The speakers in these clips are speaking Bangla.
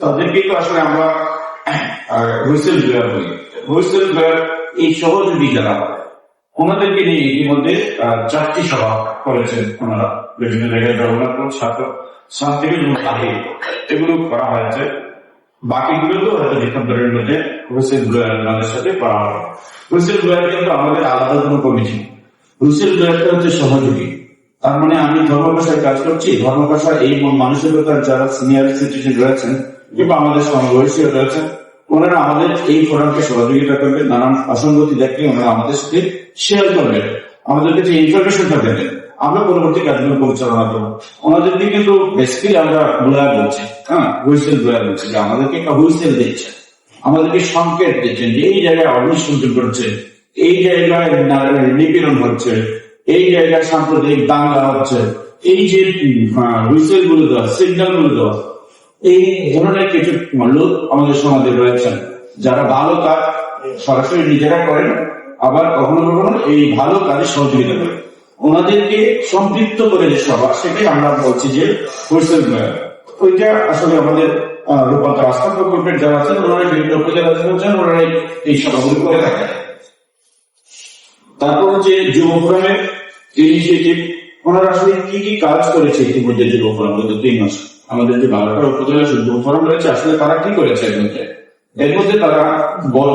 তাদেরকে তো আসলে আমরা হুইসেল ব্লোয়ার বলি। হুইসেল ব্লোয়ার এই সহযোগী যারা ওনাদেরকে নিয়ে ইতিমধ্যে চারটি সভা করেছেন ওনারা। বিভিন্ন জায়গায় জগন্নাথপুর ছাত্র এগুলো করা হয়েছে। বাকিগুলো সাথে হুইসেল আমাদের আলাদা কোনো কমিটি হুইসেল ব্লোয়ারটা হচ্ছে সহযোগী। তার মানে আমি ধর্মভাষায় কাজ করছি, ধর্মভাষা এই মানসিকতার যারা সিনিয়র সিটিজেন রয়েছেন, কিংবা আমাদের সমবয়সী রয়েছেন, ওনারা আমাদের এই ফোরামকে সহযোগিতা করবেন, নানান অসঙ্গতি দেখলে ওনারা আমাদের সাথে শেয়ার করবেন আমাদেরকে যে ইনফরমেশনটা দেবেন। আমরা পরবর্তী কাজগুলো পরিচালনা করব। ওনাদেরকে কিন্তু বেসিক্যালি আমরা ব্লোয়ার বলছি হ্যাঁ হুইসেল ব্লোয়ার বলছি, যে আমাদেরকে একটা হুইসেল দিচ্ছে আমাদেরকে সংকেত দিচ্ছেন যে এই জায়গায় অগ্নিসংযোগ করছে এই জায়গায় নিপীড়ন হচ্ছে এই জায়গায় সাম্প্রদায়িক দাঙ্গা হচ্ছে এই যে হুইসেলগুলো দেওয়া সিগন্যালগুলো দেওয়া, এই ধরনের কিছু লোক আমাদের সমাজে রয়েছেন। যারা ভালো কাজ সরাসরি নিজেরা করেন, আবার কখনো কখনো এই ভালো কাজে সহযোগিতা করেন। ওনাদেরকে সম্পৃক্ত করে যে সভা, সেটাই আমরা বলছি যে হুইসেল ওইটা আসলে আমাদের রূপান্তর আস্থা প্রকল্পের যারা আছেন, ওনারা বিভিন্ন উপজেলা আছেন ওনারা এই- এই সভাগুলো করে থাকেন। তারপর হচ্ছে যুব ফোরামের ইনিশিয়েটিভ ওনারা আসলে কি কি কাজ করেছে ইতিমধ্যে যুব ফোরাম গত তিন মাস আমাদের যে বারোটা উপজেলা যুব ফোরাম রয়েছে, আসলে তারা কি করেছে এর মধ্যে এর মধ্যে তারা বড়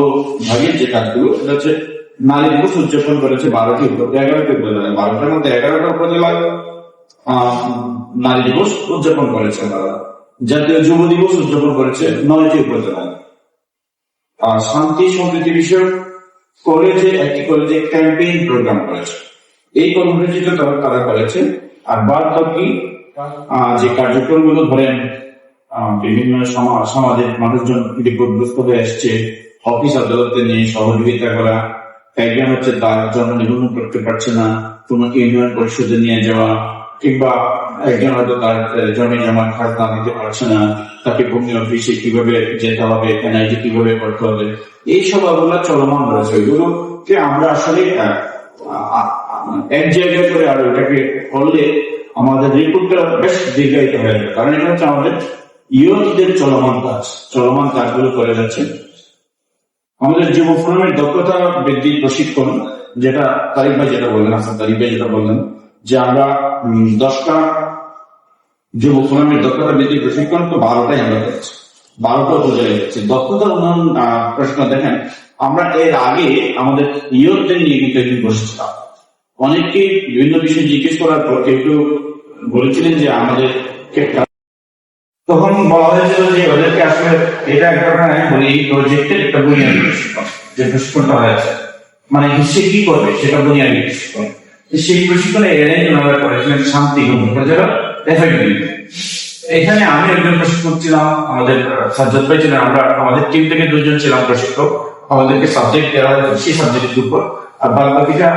ভাগের যে কাজগুলো, সেটা হচ্ছে নারী দিবস উদযাপন করেছে বারোটি এগারোটি উপজেলায় বারোটার মধ্যে এগারোটা উপজেলায় নারী দিবস উদযাপন করেছে তারা। জাতীয় যুব দিবস উদযাপন করেছে নয়টি উপজেলায় আর শান্তি সম্প্রীতি বিষয়ক কলেজে একটি কলেজে ক্যাম্পেইন প্রোগ্রাম করেছে। এই কর্মসূচিটা তারা তারা করেছে। আর বাদ বাকি যে কার্যক্রমগুলো ধরেন বিভিন্ন সমা- সমাজের মানুষজন বিপদগ্রস্ত হয়ে এসছে অফিস আদালতে নিয়ে সহযোগিতা করা একজন হচ্ছে তার জন্ম নিবন্ধন করতে পারছে না, তোমাকে ইউনিয়ন পরিষদে নিয়ে যাওয়া, কিংবা একজন হয়তো তার জমি জমা খাজনা দিতে পারছে না, তাকে ভূমি অফিসে কীভাবে যেতে হবে এনআইটি কীভাবে করতে হবে এই সব আগুলা চলমান রয়েছে। ওইগুলোকে আমরা আসলে এক জায়গায় করে আর ওটাকে করলে আমাদের রিপোর্টটা বেশ দীর্ঘায়িত হয়ে যাবে। কারণ এটা হচ্ছে আমাদের ইয়ুথদের চলমান কাজ, চলমান কাজগুলো করে যাচ্ছে। আমাদের যুব ফোরামের দক্ষতা বৃদ্ধি প্রশিক্ষণ, যেটা তারিক ভাই যেটা বললেন হাসান তারিক ভাই যেটা বললেন, যে আমরা দশটা যুব ফোরামের দক্ষতা বৃদ্ধি প্রশিক্ষণ তো বারোটাই আমরা করেছি। বারোটা উপজেলায় গেছি। দক্ষতা উন্নয়ন প্রশ্ন দেখেন, আমরা এর আগে আমাদের ইয়ুথদের নিয়ে কিন্তু একদিন বসেছিলাম অনেককে বিভিন্ন বিষয় জিজ্ঞেস করার পর কেউ বলেছিলেন যে আমাদের তখন বলা হয়েছিল যে ওদেরকে আসলে এটা এক ধরনের বলি এই প্রজেক্টের একটা যে হয়েছে। মানে সে কি করবে, সেটা বুনিয়াদী প্রশিক্ষণ সেই প্রশিক্ষণে এরাই ওনারা করেছিলেন শান্তি এখানে আমি একজন প্রশিক্ষক ছিলাম, আমাদের সাজ্জাদ ভাই ছিলেন, আমরা, আমাদের টিম থেকে দুজন ছিলাম প্রশিক্ষক। আমাদেরকে সাবজেক্ট দেওয়া হয়েছে, সেই সাবজেক্টের উপর। আর বাদ বাকিটা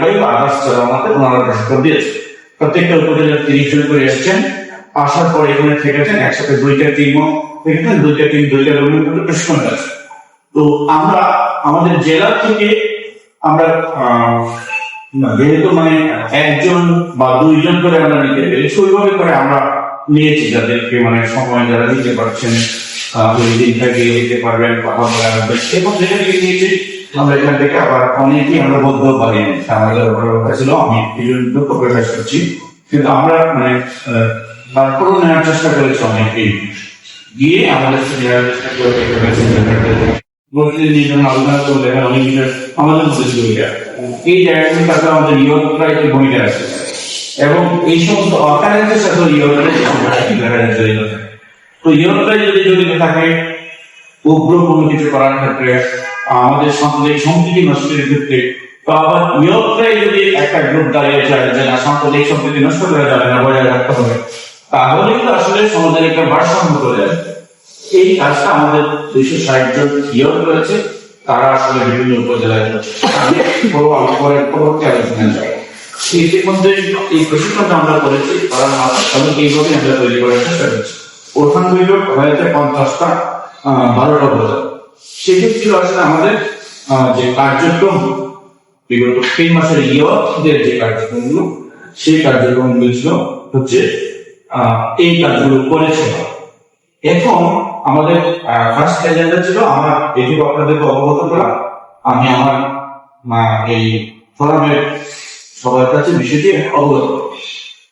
ভাই বা আদার্স আমাদের ওনারা প্রশিক্ষণ দিয়েছে। প্রত্যেকটা উপজেলার তিরিশ জন করে এসেছেন। আসার পর এখানে থেকেছেন, একসাথে দুইটা টিমও থেকেছেন, দুইটা টিম দুইটা রুমের মধ্যে প্রশিক্ষণ আছে তো আমরা, আমাদের জেলা থেকে আমরা যেহেতু মানে একজন বা দুইজন করে আমরা নিতে পেরেছি, ওইভাবে করে আমরা নিয়েছি যাদেরকে মানে সময় যারা দিতে পারছেন ওই দিন থেকে দিতে পারবেন, কথা বলে এবং যেটা নিয়েছি আমরা এখান থেকে আবার অনেকেই আমরা বদ্ধ পারি উপর ছিল আমি এই জন্য প্রকাশ করছি। কিন্তু আমরা মানে আহ, তারপরও নেওয়ার চেষ্টা করেছি অনেকেই। গিয়ে আমাদের সাথে নেওয়ার করে। এই জায়গাগুলো তাতে আমাদের একটি ভূমিকা আছে। এবং এই সমস্ত অকারেন্সের সাথে। তো ইয়তরাই যদি জড়িত থাকে উগ্র কোনো কিছু করার ক্ষেত্রে আমাদের সাম্প্রদায়িক সম্প্রীতি নষ্টের ক্ষেত্রে তো আবার ইয়তরাই যদি একটা গ্রুপ দাঁড়িয়ে যায় যে না, সাম্প্রদায়িক সম্প্রীতি নষ্ট করা যাবে না, বজায় রাখতে হবে, তাহলে কিন্তু আসলে সমাজের একটা ভারসাম্য চলে আসবে। এই কাজটা আমাদের দুইশো ষাট জন ইয়ত রয়েছে তারা আসলে বিভিন্ন উপজেলায় ইতিমধ্যে এই প্রশিক্ষণটা আমরা করেছি তারা তাদেরকে এইভাবে আমরা তৈরি করার চেষ্টা করছি। ওখান হয়েছে পঞ্চাশটা। বারোটা উপজেলা সেক্ষেত্রে আসলে আমাদের যে কার্যক্রম, বিগত তিন মাসের ইয়তদের যে কার্যক্রমগুলো, সেই কার্যক্রমগুলো ছিল হচ্ছে এই কাজগুলো করেছে এখন আমাদের ফার্স্ট এজেন্ডা ছিল আমার এটুকু আপনাদেরকে অবগত করা। আমি আমার এই ফোরামের সবার কাছে বিষয়টি অবগত। করছি।